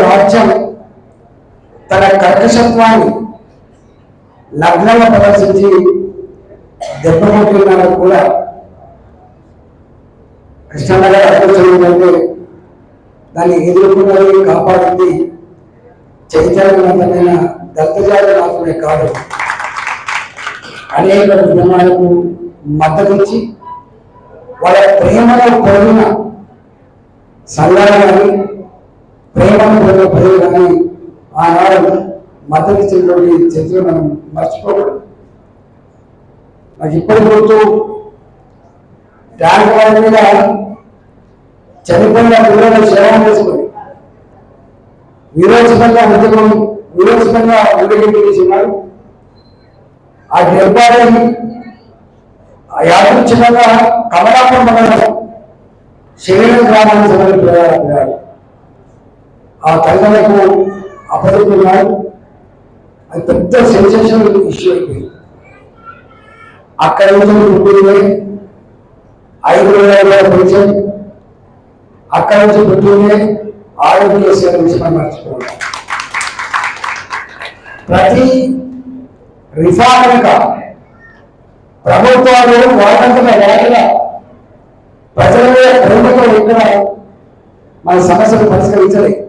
రాజ్యం తన కర్కశత్వాన్ని నగ్నంగా ప్రదర్శించి దెబ్బకొట్టిన కూడా కృష్ణనగర్ అధ్యక్షుడు దాన్ని ఎదుర్కొన్నది కాపాడింది చైతన్యవంతమైన దత్తజాతి మాత్రమే కాదు. అనేక ఉద్యమాలకు మద్దతిచ్చి వాళ్ళ ప్రేమలో కోరిన సంఘాలు కానీ ప్రేమను కోరిన ప్రజలు కానీ ఆనాడు మద్దతు ఇచ్చినటువంటి చర్చలు మనం మర్చిపోకూడదు. నాకు ఇప్పటి గుర్తు ట్యాంక్ వాళ్ళ మీద చనిపోయిన పిల్లలు సేవం చేసుకుని విరోచితంగా ఉద్యమం విరోచితంగా ఉద్యోగం చేసినారు ఆ డెబ్బాయి యాదృచ్ఛికంగా కమలాపురం మండలం శరీరం గ్రామానికి సమర్పించారు ఆ తల్లిదండ్రులకు అప్పచెప్తున్నారు అది పెద్ద సెన్సేషన్ ఇష్యూ అయిపోయింది. అక్కడ నుంచి పుట్టింది ఐదు వేల పెన్షన్ అక్కడ నుంచి పుట్టింది ఆరోగ్య సేవ విషయం మనం ప్రతి రిఫార్మ్ ప్రభుత్వాలు వాటంతట వాటిగా ప్రజల మీద ప్రేమతో ఎక్కడ మన సమస్యలు పరిష్కరించలేదు.